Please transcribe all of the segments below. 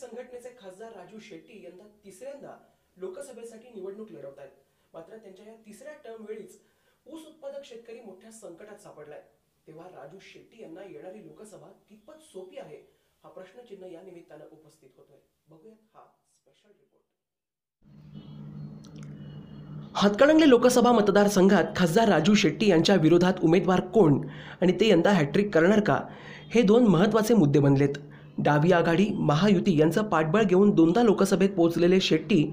संघटनेचे खासदार राजू शेट्टी यंदा तिसऱ्यांदा लोकसभेसाठी निवडणूक लढवत आहेत मात्र त्यांच्या या तिसऱ्या टर्म वेळीच ऊस उत्पादक शेतकरी मोठ्या संकटात सापडलाय. तेव्हा राजू शेट्टी यांना येणारी लोकसभा कितपत सोपी आहे हा प्रश्नचिन्ह या निमित्तानं उपस्थित होतोय. बघूयात हा स्पेशल रिपोर्ट हातकणंगले लोकसभा मतदारसंघात खासदार राजू शेट्टी यांच्या विरोधात उमेदवार कोण आणि ते यंदा हॅट्रिक करणार का? हे दोन महत्त्वाचे मुद्दे बनलेत. डावी आघाडी महायुती यांचं पाठबळ घेऊन दोनदा लोकसभेत पोहोचलेले शेट्टी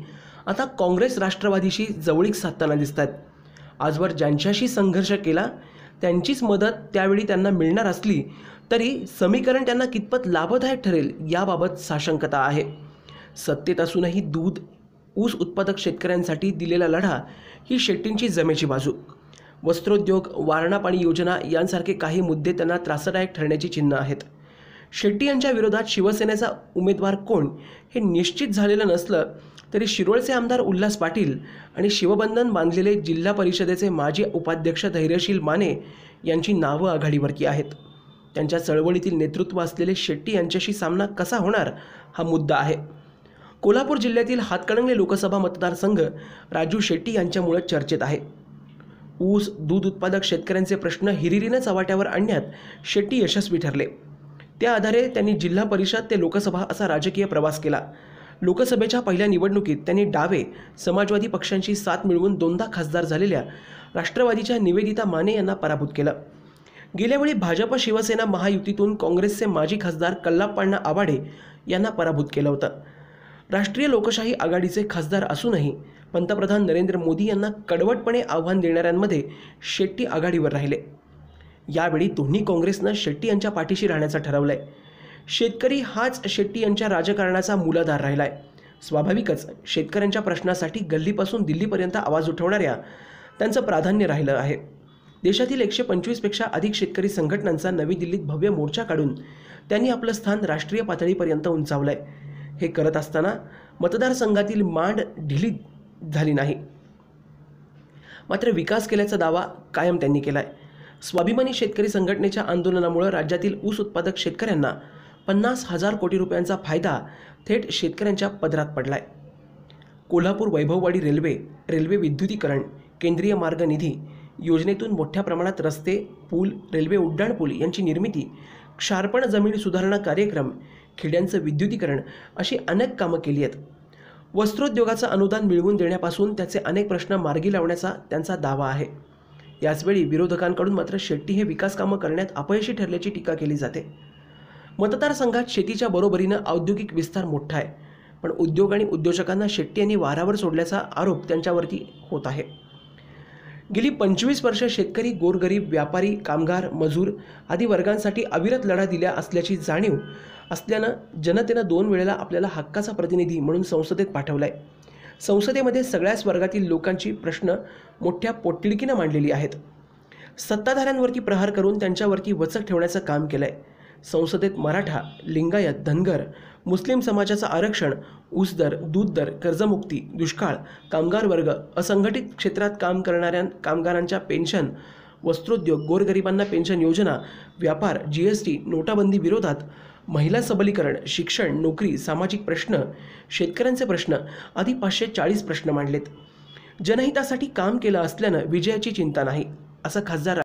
आता काँग्रेस राष्ट्रवादीशी जवळीक साधताना दिसत आहेत आजवर ज्यांच्याशी संघर्ष केला त्यांचीच मदत त्यावेळी त्यांना मिळणार असली तरी समीकरण त्यांना कितपत लाभदायक ठरेल याबाबत साशंकता आहे. सत्तेत असूनही दूध ऊस उत्पादक शेतकऱ्यांसाठी दिलेला लढा ही शेट्टींची जमेची बाजू. वस्त्रोद्योग वारणा पाणी योजना यांसारखे काही मुद्दे त्यांना त्रासदायक ठरण्याची चिन्ह आहेत. शेट्टी यांच्या विरोधात शिवसेनेचा उमेदवार कोण हे निश्चित झालेलं नसलं तरी शिरोळचे आमदार उल्हास पाटील आणि शिवबंधन बांधलेले जिल्हा परिषदेचे माजी उपाध्यक्ष धैर्यशील माने यांची नावं आघाडीवरती आहेत. त्यांच्या चळवळीतील नेतृत्व असलेले शेट्टी यांच्याशी सामना कसा होणार हा मुद्दा आहे. कोल्हापूर जिल्ह्यातील हातकणंगले लोकसभा मतदारसंघ राजू शेट्टी यांच्यामुळे चर्चेत आहे. ऊस दूध उत्पादक शेतकऱ्यांचे प्रश्न हिरिरीनं चव्हाट्यावर आणण्यात शेट्टी यशस्वी ठरले. त्या आधारे त्यांनी जिल्हा परिषद ते लोकसभा असा राजकीय प्रवास केला. लोकसभेच्या पहिल्या निवडणुकीत त्यांनी डावे समाजवादी पक्षांशी साथ मिळवून दोनदा खासदार झालेल्या राष्ट्रवादीच्या निवेदिता माने यांना पराभूत केलं. गेल्यावेळी भाजप शिवसेना महायुतीतून काँग्रेसचे माजी खासदार कल्लाप्पाण्णा आवाडे यांना पराभूत केलं होतं. राष्ट्रीय लोकशाही आघाडीचे खासदार असूनही पंतप्रधान नरेंद्र मोदी यांना कडवटपणे आव्हान देणाऱ्यांमध्ये शेट्टी आघाडीवर राहिले. यावेळी दोन्ही काँग्रेसनं शेट्टी यांच्या पाठीशी राहण्याचं ठरवलंय. शेतकरी हाच शेट्टी यांच्या राजकारणाचा मूलाधार राहिलाय. स्वाभाविकच शेतकऱ्यांच्या प्रश्नासाठी गल्लीपासून दिल्लीपर्यंत आवाज उठवणाऱ्या त्यांचं प्राधान्य राहिलं आहे. देशातील एकशे पंचवीसपेक्षा अधिक शेतकरी संघटनांचा नवी दिल्लीत भव्य मोर्चा काढून त्यांनी आपलं स्थान राष्ट्रीय पातळीपर्यंत उंचावलंय. हे करत असताना मतदारसंघातील मांड ढिली झाली नाही. मात्र विकास केल्याचा दावा कायम त्यांनी केला आहे स्वाभिमानी शेतकरी संघटनेच्या आंदोलनामुळे राज्यातील ऊस उत्पादक शेतकऱ्यांना पन्नास हजार कोटी रुपयांचा फायदा थेट शेतकऱ्यांच्या पदरात पडलाय. कोल्हापूर वैभववाडी रेल्वे रेल्वे विद्युतीकरण केंद्रीय मार्ग निधी योजनेतून मोठ्या प्रमाणात रस्ते पूल रेल्वे उड्डाणपूल यांची निर्मिती क्षारपण जमीन सुधारणा कार्यक्रम खेड्यांचं विद्युतीकरण अशी अनेक कामं केली आहेत. वस्त्रोद्योगाचं अनुदान मिळवून देण्यापासून त्याचे अनेक प्रश्न मार्गी लावण्याचा त्यांचा दावा आहे. याचवेळी विरोधकांकडून मात्र शेट्टी हे विकास कामं करण्यात अपयशी ठरल्याची टीका केली जाते. मतदारसंघात शेतीच्या बरोबरीनं औद्योगिक विस्तार मोठा आहे पण उद्योग आणि उद्योजकांना शेट्टी यांनी वारावर सोडल्याचा आरोप त्यांच्यावरती होत आहे. गेली पंचवीस वर्ष शेतकरी गोरगरीब व्यापारी कामगार मजूर आदी वर्गांसाठी अविरत लढा दिल्या असल्याची जाणीव असल्यानं जनतेनं दोन वेळेला आपल्याला हक्काचा प्रतिनिधी म्हणून संसदेत पाठवला आहे संसदेमध्ये सगळ्याच वर्गातील लोकांची प्रश्न मोठ्या पोटतिडकीनं मांडलेली आहेत. सत्ताधाऱ्यांवरती प्रहार करून त्यांच्यावरती वचक ठेवण्याचं काम केलं आहे संसदेत मराठा लिंगायत धनगर मुस्लिम समाजाचं आरक्षण ऊस दर दूध दर कर्जमुक्ती दुष्काळ कामगार वर्ग असंघटित क्षेत्रात काम करणाऱ्या कामगारांच्या पेन्शन वस्त्रोद्योग गोरगरिबांना पेन्शन योजना व्यापार जी एस टी नोटाबंदी विरोधात महिला सबलीकरण शिक्षण नोकरी सामाजिक प्रश्न शेतकऱ्यांचे प्रश्न आदी पाचशे चाळीस प्रश्न मांडलेत. जनहितासाठी काम केलं असल्यानं विजयाची चिंता नाही असं खासदार